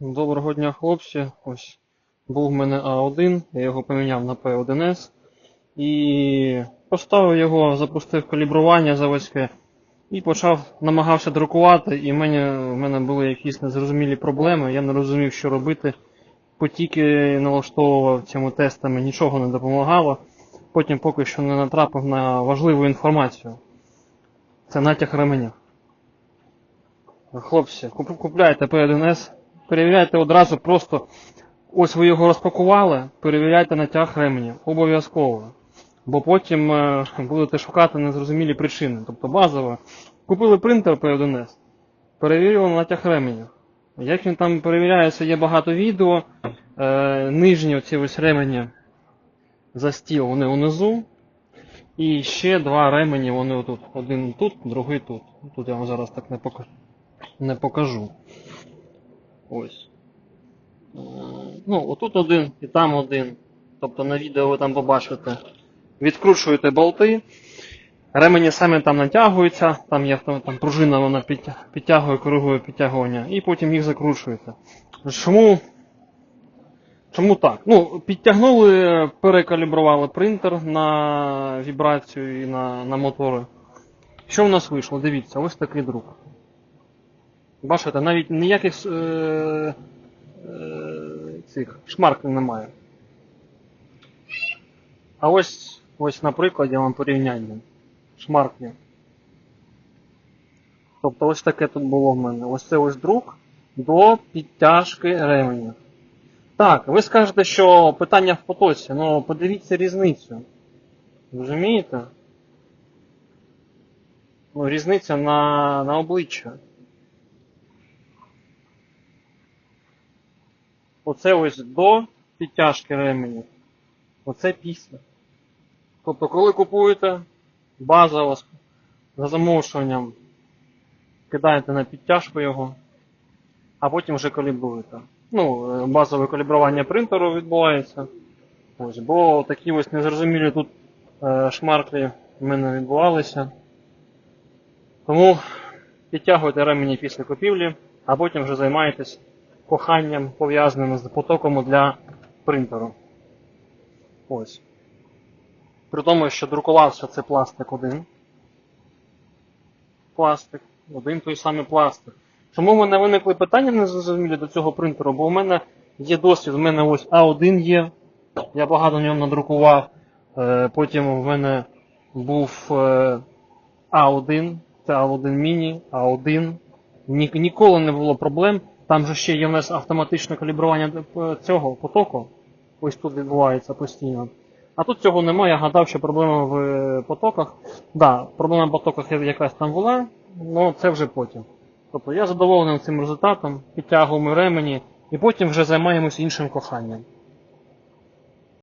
Доброго дня, хлопці. Ось був в мене А1, я його поміняв на P1S і поставив його, запустив калібрування заводське і почав намагався друкувати, і в мене, в мене були якісь незрозумілі проблеми. Я не розумів, що робити. Потіки налаштовував цими тестами, нічого не допомагало. Потім поки що не натрапив на важливу інформацію. Це натяг ременя. Хлопці, куп- купляйте P1S, перевіряйте одразу просто. Ось ви його розпакували, перевіряйте натяг ременя. Обов'язково. Бо потім е, будете шукати незрозумілі причини. Тобто базово. Купили принтер P1S, перевірили натяг ременя. Як він там перевіряється, є багато відео. Е, нижні оці ось ремені за стіл, вони унизу. І ще два ремені, вони отут. Один тут, другий тут. Тут я вам зараз так не покажу. Ось. Е, Ну, отут один і там один. Тобто на відео ви там побачите. Відкручуєте болти. Ремені самі там натягуються, там є там, пружина, вона підтягує, коригує підтягування, і потім їх закручуєте. Чому? Чому так? Ну, підтягнули, перекалібрували принтер на вібрацію і на, на мотори. Що в нас вийшло? Дивіться, ось такий друк. Бачите, навіть ніяких е, е, цих шмарків немає. А ось, ось на прикладі вам порівняння. Шмарки. Тобто ось таке тут було в мене. Ось це ось друк до підтяжки ременя. Так, ви скажете, що питання в потоці, ну подивіться різницю. Розумієте? Ну, різниця на, на обличчя. Оце ось до підтяжки ременів. Оце після. Тобто, коли купуєте базово за замовчуванням, кидаєте на підтяжку його, а потім вже калібруєте. Ну, базове калібрування принтеру відбувається. Ось, бо такі ось незрозумілі тут е, шмарклі в мене відбувалися. Тому підтягуйте ремені після купівлі, а потім вже займаєтесь коханням, пов'язаним з потоком для принтеру. Ось. При тому, що друкувався це пластик один. Пластик, один той самий пластик. Чому в мене виникли питання незрозумілі до цього принтеру? Бо у мене є досвід, в мене ось А1 є. Я багато в ньому надрукував. Е, Потім в мене був е, А1, це А1 міні, А1. Ні, ніколи не було проблем. Там же ще є в нас автоматичне калібрування е, цього потоку. Ось тут відбувається постійно. А тут цього немає, я гадав, що проблема в е, потоках. Так, да, проблема в потоках якась там була, але це вже потім. Тобто я задоволений цим результатом, підтягуємо ремені і потім вже займаємось іншим коханням.